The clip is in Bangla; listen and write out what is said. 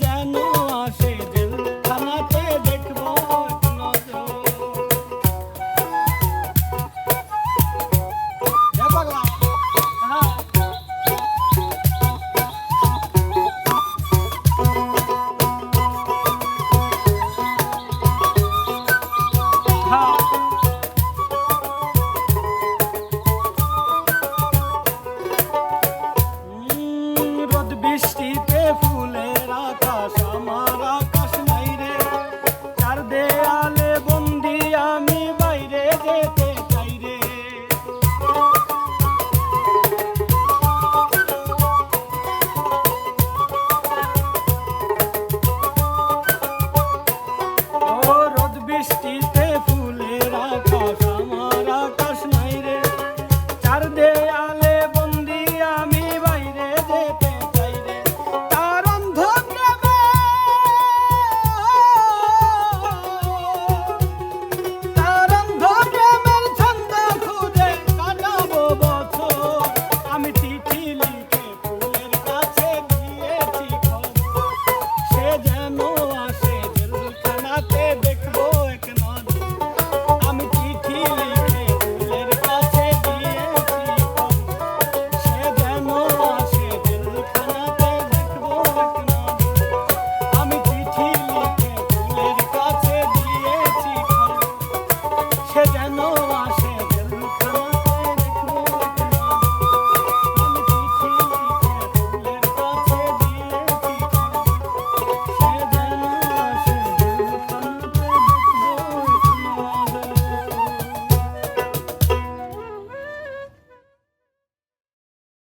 Yeah. আমার আকাশ নাই রে। চার দেয়ালে বন্দি আমি বাইরে যেতে চাই রে। ও রোদ বৃষ্টিতে ফুলের আকাশ, আমার আকাশ নাই রে। চার দেয়ালে হাতে